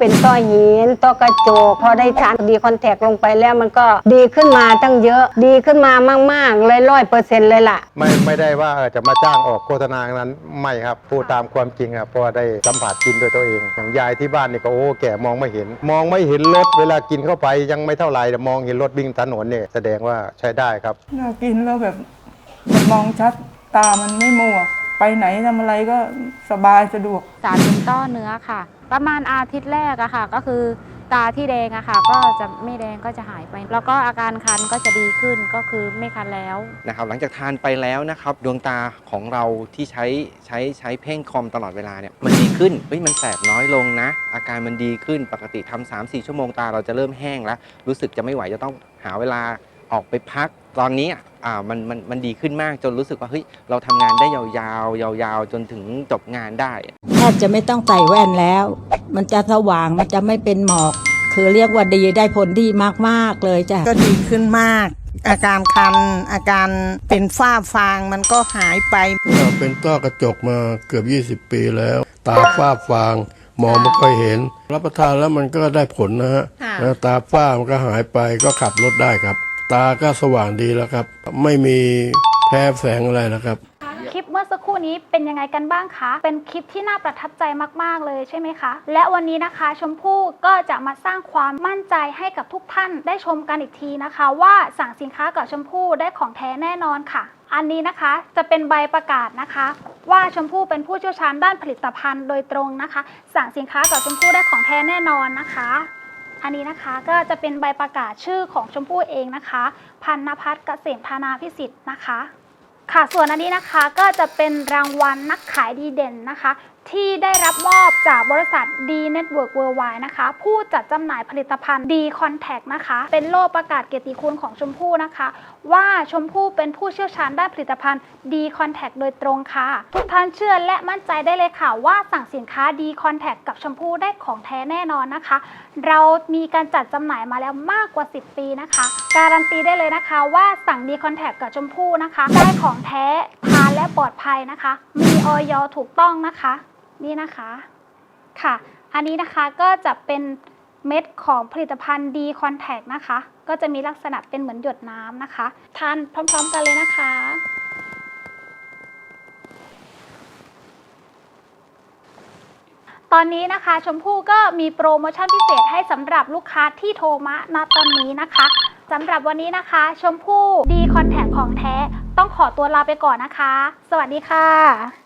เป็นต้อหินต้อกระจกพอได้ทานดีคอนแทคลงไปแล้วมันก็ดีขึ้นมาตั้งเยอะ ดีขึ้นมามากๆเลยร้อยเปอร์เซ็นต์เลยล่ะ ไม่ไม่ได้ว่าเออจะมาจ้างออกโฆษณานั้นไม่ครับพูดตามความจริงครับเพราะว่าได้สัมผัสกินด้วยตัวเอง อย่างยายที่บ้านนี่ก็โอ้แก่มองไม่เห็น มองไม่เห็นรถเวลากินเข้าไปยังไม่เท่าไหร่แต่มองเห็นรถวิ่งถนนเนี่ยแสดงว่าใช้ได้ครับเรากินแล้วแบบมันมองชัดตามันไม่มัว ไปไหนทำอะไรก็สบายสะดวก สารเป็นต้อเนื้อค่ะ ประมาณอาทิตย์แรกอะค่ะ ก็คือตาที่แดงอะค่ะ ก็จะไม่แดงก็จะหายไป แล้วก็อาการคันก็จะดีขึ้นก็คือไม่คันแล้ว นะครับหลังจากทานไปแล้วนะครับดวงตาของเราที่ใช้ใช้ใช้เพ่งคอมตลอดเวลาเนี่ยมันดีขึ้นเฮ้ยมันแสบน้อยลงนะ อาการมันดีขึ้นปกติทำสามสี่ชั่วโมงตาเราจะเริ่มแห้งแล้ว รู้สึกจะไม่ไหวจะต้องหาเวลาออกไปพัก ตอนนี้อะอ่ามันมันมันดีขึ้นมากจนรู้สึกว่าเฮ้ยเราทำงานได้ยาวๆยาวๆ จนถึงจบงานได้ แทบจะไม่ต้องใส่แว่นแล้ว มันจะสว่างมันจะไม่เป็นหมอก คือเรียกว่าดีได้ผลดีมากๆเลยจ้ะ ก็ดีขึ้นมาก อาการคัน อาการเป็นฝ้าฟางมันก็หายไป เราเป็นต้อกระจกมาเกือบ 20 ปีแล้ว ตาฝ้าฟาง มองไม่ค่อยเห็น รับประทานแล้วมันก็ได้ผลนะฮะค่ะแล้วตาฝ้ามันก็หายไปก็ขับรถได้ครับ ตาก็สว่างดีแล้วครับ ไม่มีแพ้แสงอะไรนะครับ คลิปเมื่อสักครู่นี้เป็นยังไงกันบ้างคะ เป็นคลิปที่น่าประทับใจมาก ๆ เลยใช่ไหมคะ และวันนี้นะคะชมพู่ก็จะมาสร้างความมั่นใจให้กับทุกท่านได้ชมกันอีกทีนะคะ ว่าสั่งสินค้ากับชมพู่ได้ของแท้แน่นอนค่ะ อันนี้นะคะจะเป็นใบประกาศนะคะ ว่าชมพู่เป็นผู้เชี่ยวชาญด้านผลิตภัณฑ์โดยตรงนะคะ สั่งสินค้ากับชมพู่ได้ของแท้แน่นอนนะคะ อันนี้นะคะก็จะเป็นใบประกาศชื่อของชมพู่เองนะคะ พันนพัฒนเกษมธนาพิสิทธิ์นะคะ ค่ะส่วนอันนี้นะคะก็จะเป็นรางวัลนักขายดีเด่นนะคะ ที่ได้รับมอบจากบริษัท D Network Worldwide นะคะ ผู้จัดจำหน่ายผลิตภัณฑ์ D Contact นะคะ เป็นโล่ประกาศเกียรติคุณของชมพู่นะคะ ว่าชมพู่เป็นผู้เชี่ยวชาญด้านผลิตภัณฑ์ D Contact โดยตรงค่ะ ทุกท่านเชื่อและมั่นใจได้เลยค่ะ ว่าสั่งสินค้า D Contact กับชมพู่ได้ของแท้แน่นอนนะคะ เรามีการจัดจำหน่ายมาแล้วมากกว่า 10 ปีนะคะ การันตีได้เลยนะคะว่าสั่ง D Contact กับชมพู่นะคะได้ของแท้ทานและปลอดภัยนะคะ มีออยถูกต้องนะคะ นี่นะคะค่ะ อันนี้นะคะก็จะเป็นเม็ดของผลิตภัณฑ์ D Contact นะคะ ก็จะมีลักษณะเป็นเหมือนหยดน้ำนะคะ ทานพร้อมๆกันเลยนะคะ ตอนนี้นะคะชมพู่ก็มีโปรโมชั่นพิเศษให้สำหรับลูกค้าที่โทรมาณตอนนี้นะคะ สำหรับวันนี้นะคะ ชมพู่ดีคอนแทคของแท้ ต้องขอตัวลาไปก่อนนะคะ สวัสดีค่ะ